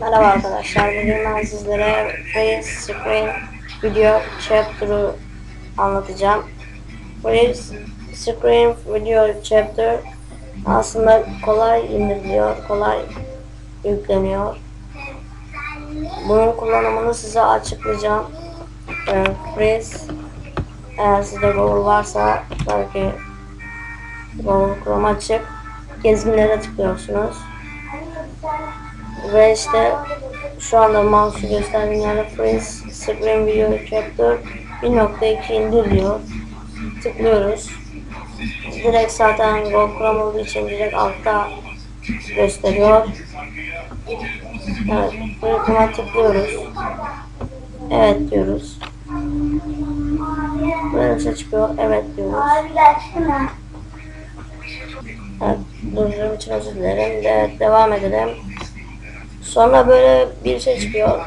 Merhaba arkadaşlar. Bugün ben sizlere Freeze Screen Video Chapter'ı anlatacağım. Freeze Screen Video Chapter aslında kolay indiriliyor, kolay yükleniyor. Bunun kullanımını size açıklayacağım. Ee, Freeze eğer sizde Google varsa belki Google Chrome açıp gezginlere tıklıyorsunuz. Ve işte şu anda mouse'u gösterdiğim yerde Freeze Screen Video Chapter 1.2 indiriliyor. Tıklıyoruz. Direkt zaten Google Chrome olduğu için direkt altta gösteriyor. Evet, buna tıklıyoruz. Evet diyoruz. Böyle bir şey çıkıyor. Evet diyoruz. Evet, durduğum için özür dilerim. De, devam edelim. Sonra böyle bir şey çıkıyor.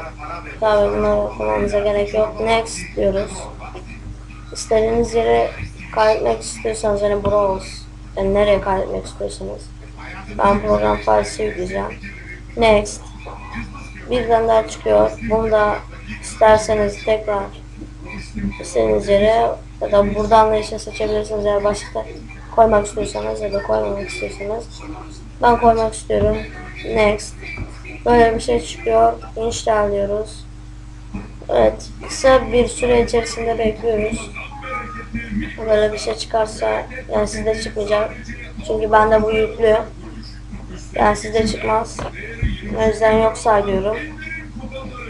Tabii bunu okumamıza gerek yok. Next diyoruz. İstediğiniz yere kaydetmek istiyorsanız yani browse. Yani nereye kaydetmek istiyorsanız. Ben program filesi yükleyeceğim. Next. Birden daha çıkıyor. Bunu da isterseniz tekrar istediğiniz yere ya da buradan da işte seçebilirsiniz eğer başlıkta koymak istiyorsanız ya da koymamak istiyorsanız. Ben koymak istiyorum. Next. Böyle bir şey çıkıyor. Install diyoruz. Evet. Kısa bir süre içerisinde bekliyoruz. Böyle bir şey çıkarsa yani sizde çıkmayacak. Çünkü bende bu yüklü. Yani sizde çıkmaz. O yüzden yok sayıyorum.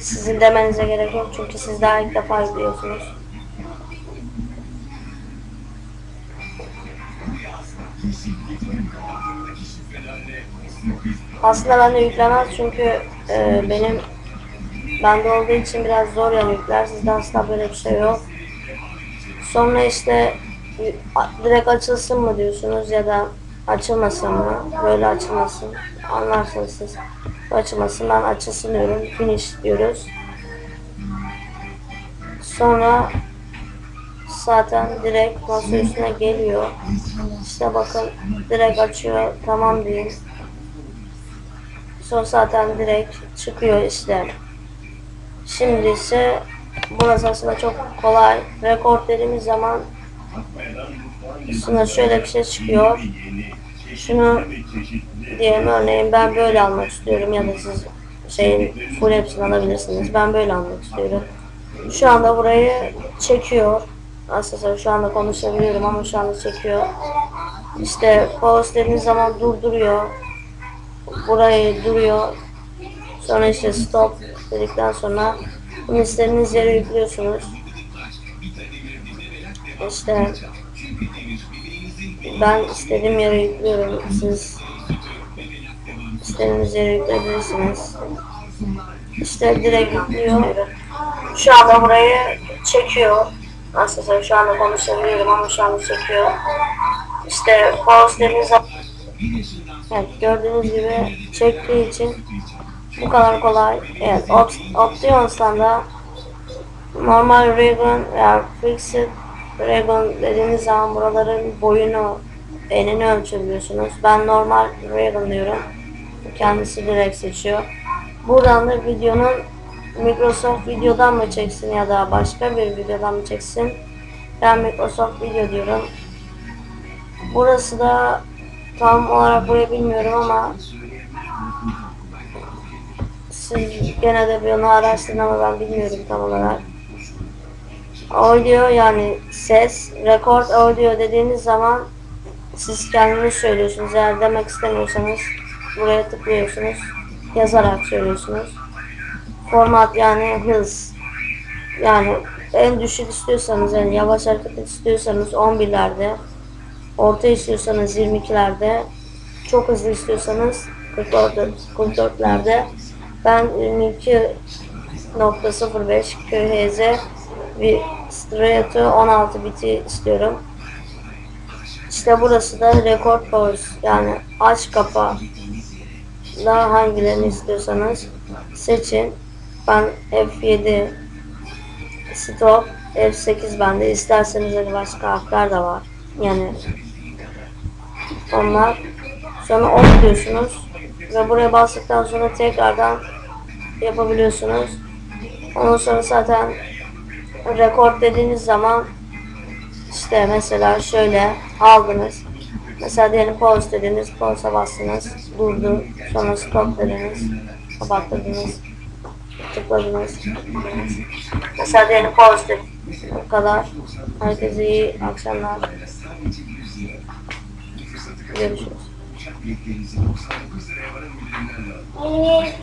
Sizin demenize gerek yok çünkü siz daha ilk defa yüklüyorsunuz. Aslında bende yüklemez çünkü e, benim bende olduğu için biraz zor yani yükler. Sizde asla böyle bir şey yok. Sonra işte direkt açılsın mı diyorsunuz ya da açılmasın mı? Böyle açılmasın. Anlarsınız siz. Açılmasın. Ben açılsın diyorum. Finish diyoruz. Sonra zaten direkt masa üstüne geliyor. İşte bakın direkt açıyor. Tamam diyeyim. Sonra zaten direkt çıkıyor işte. Şimdi ise burası aslında çok kolay. Rekord dediğimiz zaman aslında şöyle bir şey çıkıyor. Şunu diyelim örneğin ben böyle almak istiyorum ya da siz şeyin full hepsini alabilirsiniz. Ben böyle almak istiyorum. Şu anda burayı çekiyor. Aslında şu anda konuşabiliyorum ama şu anda çekiyor. İşte pause dediğiniz zaman durduruyor. Burayı duruyor. Sonra işte stop dedikten sonra bunu istediğiniz yere yüklüyorsunuz. İşte ben istediğim yere yüklüyorum. Siz istediğiniz yere yükleyebilirsiniz. İşte direkt yüklüyor. Şu anda burayı çekiyor. Aslında şu anda konuşabiliyorum ama şu anda çekiyor. İşte zaman Evet gördüğünüz gibi çektiği için bu kadar kolay. Evet Opt- Options'tan da normal Regon veya Fixed Regon dediğiniz zaman buraların boyunu enini ölçebiliyorsunuz. Ben normal Regon diyorum. Kendisi direkt seçiyor. Buradan da videonun Microsoft videodan mı çeksin ya da başka bir videodan mı çeksin. Ben Microsoft video diyorum. Burası da tam olarak burayı bilmiyorum ama siz gene de bir onu araştırın ama ben bilmiyorum tam olarak. Audio yani ses, record audio dediğiniz zaman siz kendiniz söylüyorsunuz. Eğer demek istemiyorsanız buraya tıklıyorsunuz. Yazarak söylüyorsunuz. Format yani hız. Yani en düşük istiyorsanız yani yavaş hareket istiyorsanız 11'lerde orta istiyorsanız 22'lerde çok hızlı istiyorsanız 44 44'lerde ben 22.05 kHz bir stereo 16 biti istiyorum. İşte burası da record pause yani aç kapa daha hangilerini istiyorsanız seçin. Ben F7 stop F8 bende isterseniz de başka harfler de var. Yani onlar sonra on diyorsunuz ve buraya bastıktan sonra tekrardan yapabiliyorsunuz. Ondan sonra zaten rekord dediğiniz zaman işte mesela şöyle aldınız. Mesela diyelim pause dediniz, pause'a bastınız, durdu. Sonra stop dediniz, kapattırdınız, Mesela diyelim pause dedik. Bu kadar. Herkese iyi akşamlar. Görüşürüz. Hayır.